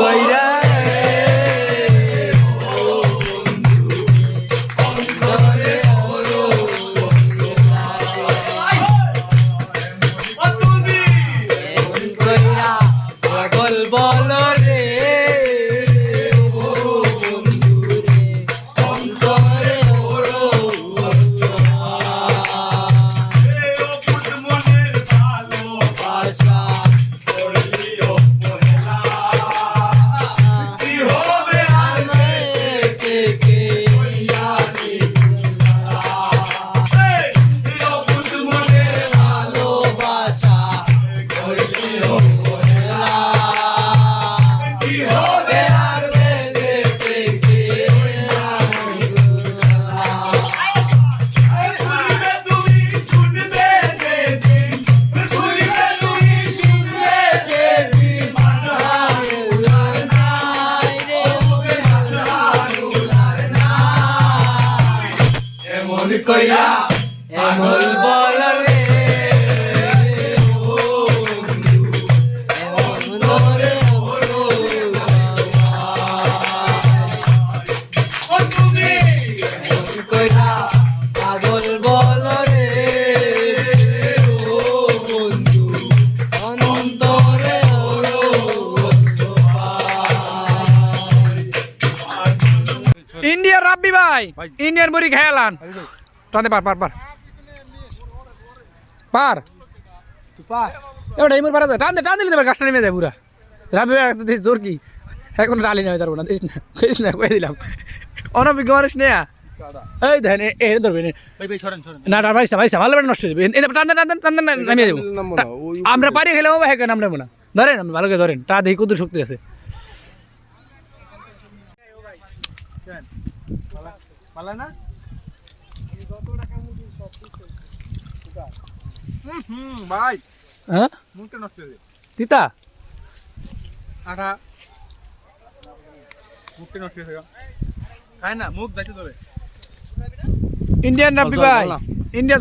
কইরা কইরা পাগল বল রে ও বন্ধু অন্তরে ওরো ইন্ডিয়ার রাব্বি ভাই ইন্ডিয়ার মুড়ি খেয়ালান টানে পার পার পার। পার। এবার এই মুড় পারা টান দে টান দিলে দেবার গাছটা নেমে যায় পুরা। রাব্বি ভাই দিস জোর কি? এখন রালি নেমে তারবো না দিস না না কয়ে দিলাম। অনবিজ্ঞ মানুষ নেয়া। এই দেখেন ধরবে না না না না ভালো করে নষ্ট এ- টান টান টান দেন নামিয়ে দেবো। আমরা পারি খেলেও হ্যাঁ নামলে না। ধরেন আপনি ভালো করে ধরেন। তা দেখি কত শক্তি আছে। ভাই হ্যাঁ? মুখটা নষ্ট হয়ে তিতা? আঠা মুখটা নষ্ট হয়ে খায় না মুখ যাইতে তবে ইন্ডিয়ান রাব্বি ভাই ইন্ডিয়া